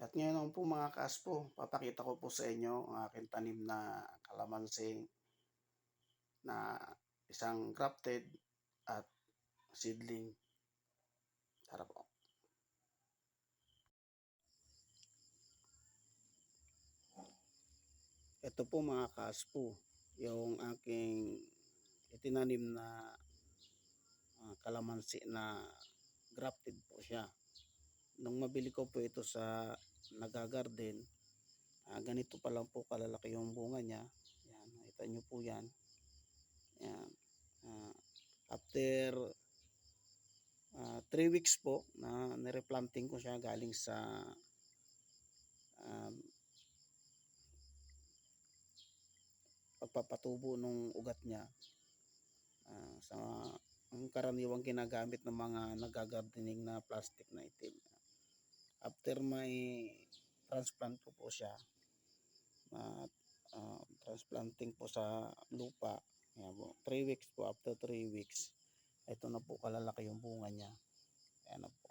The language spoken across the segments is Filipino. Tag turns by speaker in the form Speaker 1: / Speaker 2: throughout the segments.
Speaker 1: At ngayon po mga kaaspo, papakita ko po sa inyo ang aking tanim na kalamansi na isang grafted at seedling. Tara po. Ito po mga kaaspo, yung aking itinanim na ah, kalamansi na grafted po siya. Nung mabili ko po ito sa nagagarden, ah, ganito pa lang po kalalaki yung bunga niya. Yan, nakita nyo po yan. Yan. Ah, after 3 weeks po na nireplanting ko siya galing sa um, pagpapatubo ng ugat niya ah, sa ang karaniwang ginagamit ng mga nagagardening na plastic na itim. After may transplant ko po siya, at ah, transplanting po sa lupa, Ayan po, 3 weeks po, after 3 weeks, ito na po kalalaki yung bunga niya. Ayan na po.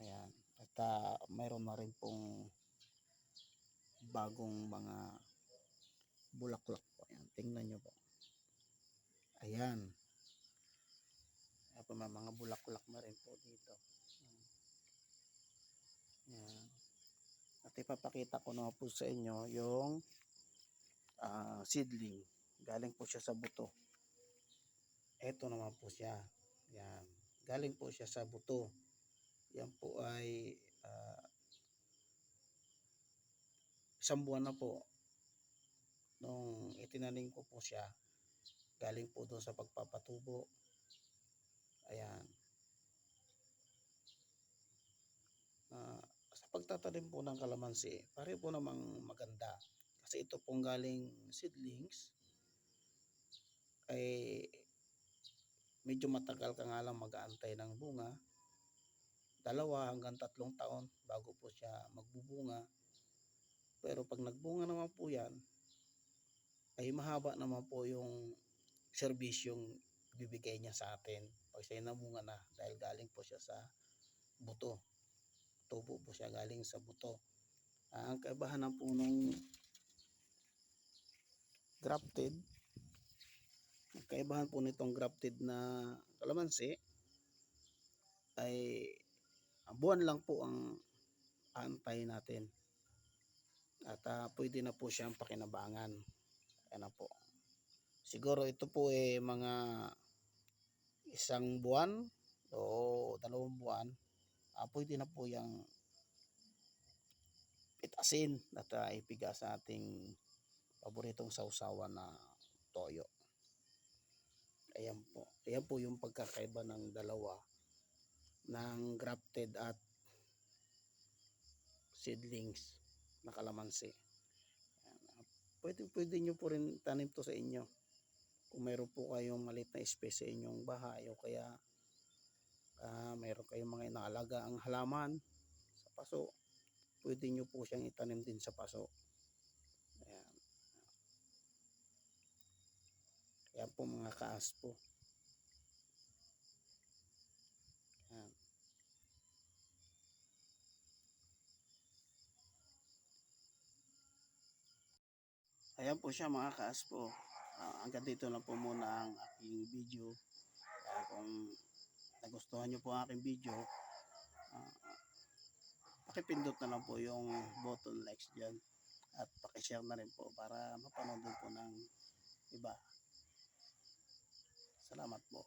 Speaker 1: Ayan. At ah, mayroon na rin pong bagong mga bulaklak po. Ayan, tingnan nyo po. Ayan. Ayan po, mga bulaklak na rin po dito. Ayan. At ipapakita ko na po sa inyo yung ah, seedling. Galing po siya sa buto. Ito naman po siya. Yan. Galing po siya sa buto. Yan po ay ah, isang buwan na po nung itinanim ko po siya. Galing po doon sa pagpapatubo. Ayan. Ah, sa pagtatanim po ng kalamansi, pare po namang maganda. Kasi ito pong galing seedlings ay medyo matagal ka nga lang mag-aantay ng bunga. Dalawa hanggang tatlong taon bago po siya magbubunga. Pero pag nagbunga naman po yan, ay mahaba naman po yung serbisyong bibigay niya sa atin pag siya namunga na dahil galing po siya sa buto. Tubo siya galing sa buto. Ah, ang kaibahan ng punong grafted ang kaibahan po nitong grafted na kalamansi ay buwan lang po ang antay natin. At ah, pwede na po siyang pakinabangan. Ayan na po. Siguro ito po eh mga isang buwan o dalawang buwan ah, pwede na po yung pitasin at ah, ipiga sa ating paboritong sausawan na toyo. Ayan po. Ayan po yung pagkakaiba ng dalawa ng grafted at seedlings na kalamansi. Ayan. ah, Pwede, pwede nyo po rin tanim to sa inyo. Kung mayroon po kayong malit na space sa inyong bahay o kaya ah mayroon kayong mga inaalaga ang halaman sa paso, pwede nyo po siyang itanim din sa paso. Ayan. Ayan po mga kaaspo. Ayan. Ayan po siya mga kaaspo. Ah, hanggang dito lang po muna ang aking video. Ah, kung nagustuhan nyo po ang aking video, pakipindot na lang po yung button likes dyan. At pakishare na rin po para mapanood din po ng iba. Salamat po.